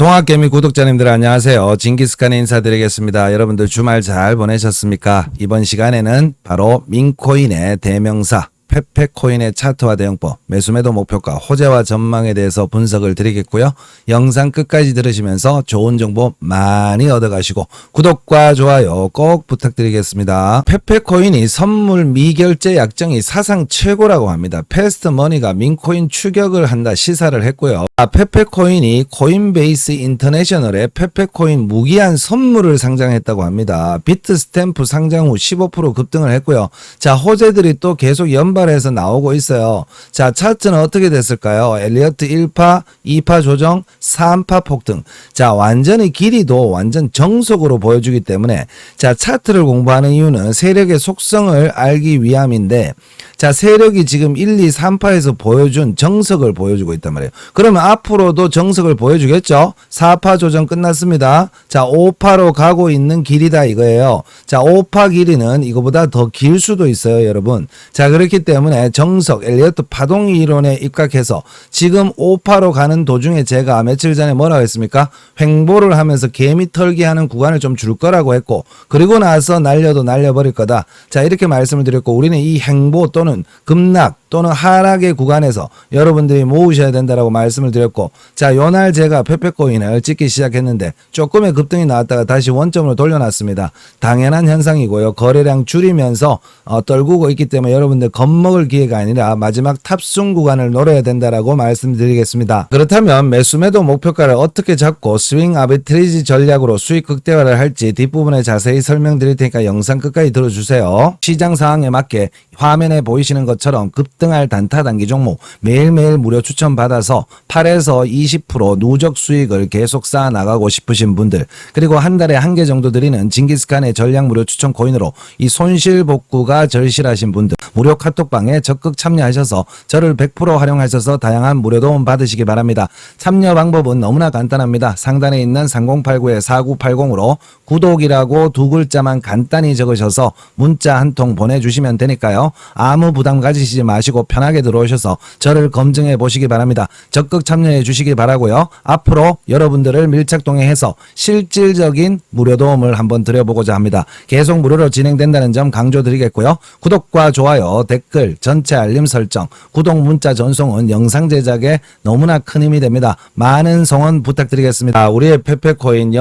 동학개미 구독자님들 안녕하세요. 징기스칸 인사드리겠습니다. 여러분들 주말 잘 보내셨습니까? 이번 시간에는 바로 민코인의 대명사 페페코인의 차트와 대응법, 매수매도 목표가, 호재와 전망에 대해서 분석을 드리겠고요. 영상 끝까지 들으시면서 좋은 정보 많이 얻어가시고 구독과 좋아요 꼭 부탁드리겠습니다. 페페코인이 선물 미결제 약정이 사상 최고라고 합니다. 패스트머니가 민코인 추격을 한다 시사를 했고요. 아, 페페코인이 코인베이스 인터내셔널에 페페코인 무기한 선물을 상장했다고 합니다. 비트 스탬프 상장 후 15% 급등을 했고요. 자, 호재들이 또 계속 연발해서 나오고 있어요. 자, 차트는 어떻게 됐을까요? 엘리어트 1파, 2파 조정, 3파 폭등. 자, 완전히 길이도 완전 정석으로 보여주기 때문에 자, 차트를 공부하는 이유는 세력의 속성을 알기 위함인데 자, 세력이 지금 1, 2, 3파에서 보여준 정석을 보여주고 있단 말이에요. 그러면 앞으로도 정석을 보여주겠죠? 4파 조정 끝났습니다. 자, 5파로 가고 있는 길이다 이거예요. 자, 5파 길이는 이거보다 더 길 수도 있어요, 여러분. 자, 그렇기 때문에 정석, 엘리어트 파동 이론에 입각해서 지금 5파로 가는 도중에 제가 며칠 전에 뭐라고 했습니까? 횡보를 하면서 개미 털기 하는 구간을 좀 줄 거라고 했고, 그리고 나서 날려도 날려버릴 거다. 자, 이렇게 말씀을 드렸고, 우리는 이 행보 또는 급락 또는 하락의 구간에서 여러분들이 모으셔야 된다라고 말씀을 드렸고, 자, 요날 제가 페페코인을 찍기 시작했는데, 조금의 급등이 나왔다가 다시 원점으로 돌려놨습니다. 당연한 현상이고요. 거래량 줄이면서 어, 떨구고 있기 때문에 여러분들 겁먹을 기회가 아니라 마지막 탑승 구간을 노려야 된다라고 말씀드리겠습니다. 그렇다면 매수매도 목표가를 어떻게 잡고 스윙 아비트리지 전략으로 수익 극대화를 할지 뒷부분에 자세히 설명드릴 테니까 영상 끝까지 들어주세요. 시장 상황에 맞게 화면에 보이시는 것처럼 급 등할 단타 단기 종목 매일매일 무료 추천 받아서 8에서 20% 누적 수익을 계속 쌓아 나가고 싶으신 분들 그리고 한 달에 한 개 정도 드리는 징기스칸의 전략 무료 추천 코인으로 이 손실 복구가 절실하신 분들 무료 카톡방에 적극 참여하셔서 저를 100% 활용하셔서 다양한 무료 도움 받으시기 바랍니다. 참여 방법은 너무나 간단합니다. 상단에 있는 3089의 4980으로 구독이라고 두 글자만 간단히 적으셔서 문자 한 통 보내주시면 되니까요. 아무 부담 가지시지 마시고 편하게 들어오셔서 저를 검증해 보시기 바랍니다. 적극 참여해 주시기 바라고요. 앞으로 여러분들을 밀착 동행해서 실질적인 무료 도움을 한번 드려보고자 합니다. 계속 무료로 진행된다는 점 강조드리겠고요. 구독과 좋아요, 댓글, 전체 알림 설정, 구독 문자 전송은 영상 제작에 너무나 큰 힘이 됩니다. 많은 성원 부탁드리겠습니다. 우리의 페페코인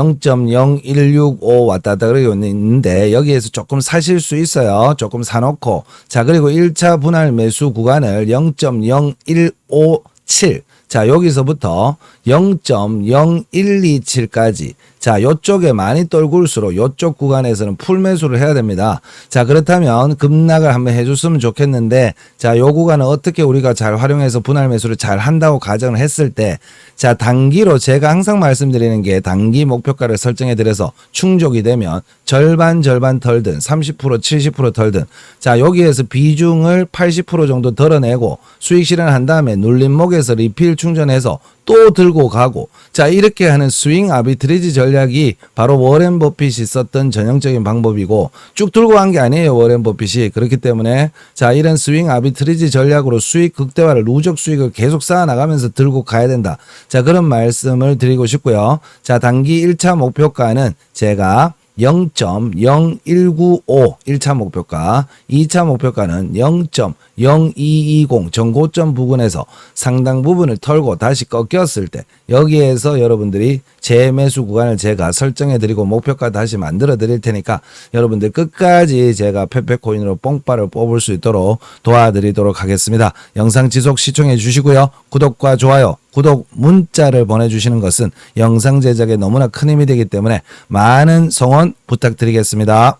0.0165 왔다 갔다 그러고 있는데 여기에서 조금 사실 수 있어요. 조금 사놓고 자 그리고 1차 분할 매수 구간을 0.0157 자, 여기서부터 0.0127까지. 자, 요쪽에 많이 떨굴수록 요쪽 구간에서는 풀 매수를 해야 됩니다. 자, 그렇다면 급락을 한번 해줬으면 좋겠는데, 자, 요 구간은 어떻게 우리가 잘 활용해서 분할 매수를 잘 한다고 가정을 했을 때, 자, 단기로 제가 항상 말씀드리는 게 단기 목표가를 설정해 드려서 충족이 되면 절반 절반 털든 30% 70% 털든 자, 여기에서 비중을 80% 정도 덜어내고 수익 실현한 다음에 눌림목에서 리필 충전해서 또 들고 가고 자 이렇게 하는 스윙 아비트리지 전략이 바로 워렌 버핏이 썼던 전형적인 방법이고 쭉 들고 간 게 아니에요 워렌 버핏이. 그렇기 때문에 자 이런 스윙 아비트리지 전략으로 수익 극대화를 누적 수익을 계속 쌓아 나가면서 들고 가야 된다. 자 그런 말씀을 드리고 싶고요. 자 단기 1차 목표가는 제가 0.0195 1차 목표가, 2차 목표가는 0.0220 전고점 부근에서 상당 부분을 털고 다시 꺾였을 때 여기에서 여러분들이 재매수 구간을 제가 설정해 드리고 목표가 다시 만들어 드릴 테니까 여러분들 끝까지 제가 페페코인으로 뽕바를 뽑을 수 있도록 도와드리도록 하겠습니다. 영상 지속 시청해 주시고요. 구독과 좋아요 구독 문자를 보내주시는 것은 영상 제작에 너무나 큰 힘이 되기 때문에 많은 성원 부탁드리겠습니다.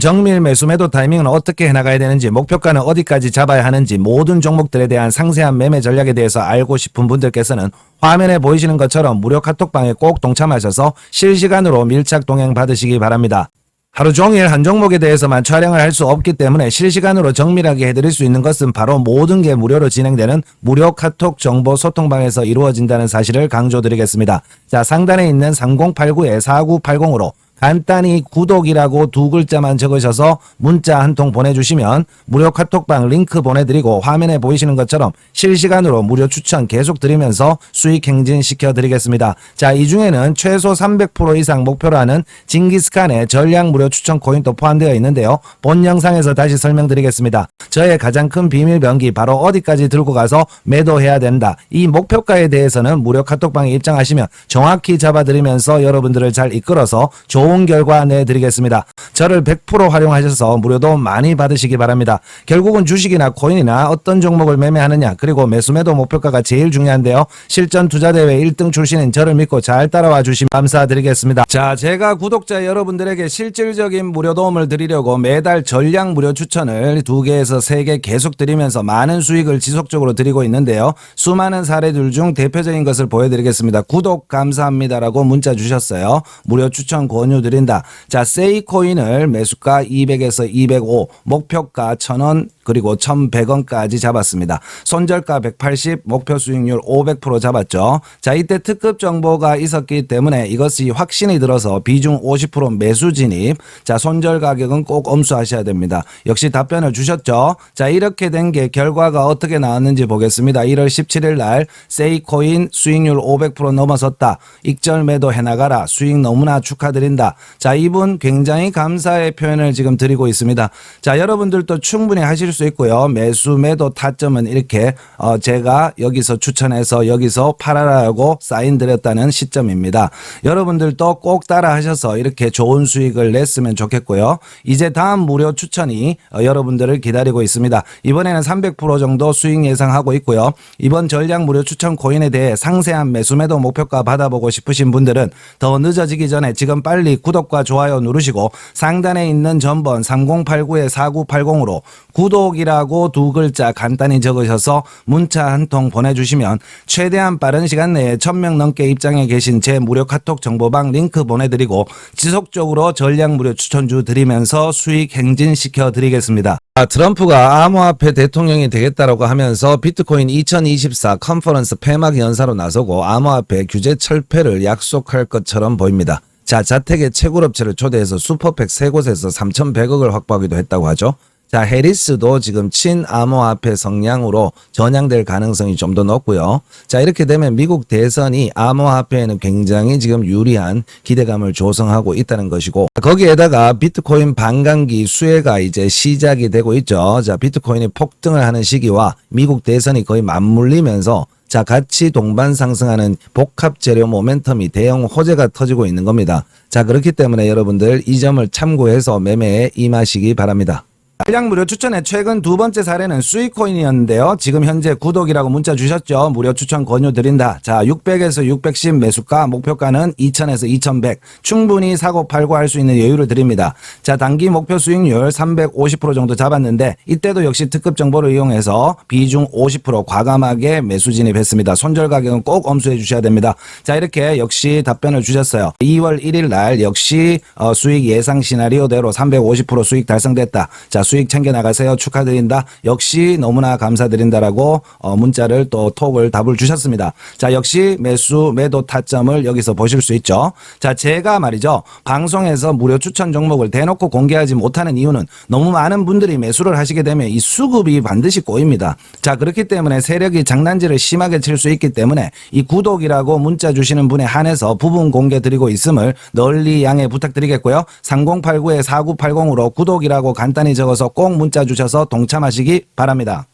정밀 매수 매도 타이밍은 어떻게 해나가야 되는지 목표가는 어디까지 잡아야 하는지 모든 종목들에 대한 상세한 매매 전략에 대해서 알고 싶은 분들께서는 화면에 보이시는 것처럼 무료 카톡방에 꼭 동참하셔서 실시간으로 밀착 동행 받으시기 바랍니다. 하루 종일 한 종목에 대해서만 촬영을 할 수 없기 때문에 실시간으로 정밀하게 해드릴 수 있는 것은 바로 모든 게 무료로 진행되는 무료 카톡 정보 소통방에서 이루어진다는 사실을 강조드리겠습니다. 자, 상단에 있는 3089에 4980으로 간단히 구독이라고 두 글자만 적으셔서 문자 한 통 보내주시면 무료 카톡방 링크 보내드리고 화면에 보이시는 것처럼 실시간으로 무료 추천 계속 드리면서 수익 행진시켜 드리겠습니다. 자, 이 중에는 최소 300% 이상 목표로 하는 징기스칸의 전량 무료 추천 코인도 포함되어 있는데요. 본 영상에서 다시 설명드리겠습니다. 저의 가장 큰 비밀 병기 바로 어디까지 들고 가서 매도해야 된다. 이 목표가에 대해서는 무료 카톡방에 입장하시면 정확히 잡아드리면서 여러분들을 잘 이끌어서 좋은 결과 내드리겠습니다. 저를 100% 활용하셔서 무료도 많이 받으시기 바랍니다. 결국은 주식이나 코인이나 어떤 종목을 매매하느냐 그리고 매수 매도 목표가가 제일 중요한데요. 실전 투자대회 1등 출신인 저를 믿고 잘 따라와 주시면 감사드리겠습니다. 자, 제가 구독자 여러분들에게 실질적인 무료 도움을 드리려고 매달 전량 무료 추천을 두 개에서 세개 계속 드리면서 많은 수익을 지속적으로 드리고 있는데요. 수많은 사례들 중 대표적인 것을 보여드리겠습니다. 구독 감사합니다라고 문자 주셨어요. 무료 추천 권유 드린다. 자, 세이코인을 매수가 200에서 205, 목표가 1000원, 그리고 1100원까지 잡았습니다. 손절가 180, 목표 수익률 500% 잡았죠. 자, 이때 특급 정보가 있었기 때문에 이것이 확신이 들어서 비중 50% 매수 진입. 자, 손절 가격은 꼭 엄수하셔야 됩니다. 역시 답변을 주셨죠. 자, 이렇게 된 게 결과가 어떻게 나왔는지 보겠습니다. 1월 17일 날 세이코인 수익률 500% 넘어섰다. 익절 매도 해나가라. 수익 너무나 축하드린다. 자, 이분 굉장히 감사의 표현을 지금 드리고 있습니다. 자, 여러분들도 충분히 하실 수 있고요. 매수 매도 타점은 이렇게 어, 제가 여기서 추천해서 여기서 팔아라고 사인 드렸다는 시점입니다. 여러분들도 꼭 따라 하셔서 이렇게 좋은 수익을 냈으면 좋겠고요. 이제 다음 무료 추천이 어, 여러분들을 기다리고 있습니다. 이번에는 300% 정도 수익 예상하고 있고요. 이번 전량 무료 추천 코인에 대해 상세한 매수 매도 목표가 받아보고 싶으신 분들은 더 늦어지기 전에 지금 빨리 구독과 좋아요 누르시고 상단에 있는 전번 3089에 4980으로 구독이라고 두 글자 간단히 적으셔서 문자 한 통 보내주시면 최대한 빠른 시간 내에 1000명 넘게 입장해 계신 제 무료 카톡 정보방 링크 보내드리고 지속적으로 전량 무료 추천주 드리면서 수익 행진시켜 드리겠습니다. 아, 트럼프가 암호화폐 대통령이 되겠다라고 하면서 비트코인 2024 컨퍼런스 폐막 연사로 나서고 암호화폐 규제 철폐를 약속할 것처럼 보입니다. 자, 자택의 채굴업체를 초대해서 슈퍼팩 세 곳에서 3,100억을 확보하기도 했다고 하죠. 자, 해리스도 지금 친암호화폐 성향으로 전향될 가능성이 좀 더 높고요. 자, 이렇게 되면 미국 대선이 암호화폐에는 굉장히 지금 유리한 기대감을 조성하고 있다는 것이고 거기에다가 비트코인 반감기 수혜가 이제 시작이 되고 있죠. 자, 비트코인이 폭등을 하는 시기와 미국 대선이 거의 맞물리면서 자, 같이 동반 상승하는 복합 재료 모멘텀이 대형 호재가 터지고 있는 겁니다. 자, 그렇기 때문에 여러분들 이 점을 참고해서 매매에 임하시기 바랍니다. 한량 무료 추천의 최근 두 번째 사례는 수익코인이었는데요. 지금 현재 구독이라고 문자 주셨죠. 무료 추천 권유 드린다. 자, 600에서 610 매수가, 목표가는 2000에서 2100. 충분히 사고 팔고 할 수 있는 여유를 드립니다. 자, 단기 목표 수익률 350% 정도 잡았는데 이때도 역시 특급 정보를 이용해서 비중 50% 과감하게 매수 진입했습니다. 손절 가격은 꼭 엄수해 주셔야 됩니다. 자, 이렇게 역시 답변을 주셨어요. 2월 1일 날 역시 어, 수익 예상 시나리오대로 350% 수익 달성됐다. 자, 수익 챙겨 나가세요. 축하드린다. 역시 너무나 감사드린다라고 어, 문자를 또 톡을 답을 주셨습니다. 자, 역시 매수 매도 타점을 여기서 보실 수 있죠. 자, 제가 말이죠. 방송에서 무료 추천 종목을 대놓고 공개하지 못하는 이유는 너무 많은 분들이 매수를 하시게 되면 이 수급이 반드시 꼬입니다. 자, 그렇기 때문에 세력이 장난질을 심하게 칠 수 있기 때문에 이 구독이라고 문자 주시는 분에 한해서 부분 공개 드리고 있음을 널리 양해 부탁드리겠고요. 3089에 4980으로 구독이라고 간단히 적어서 꼭 문자 주셔서 동참하시기 바랍니다.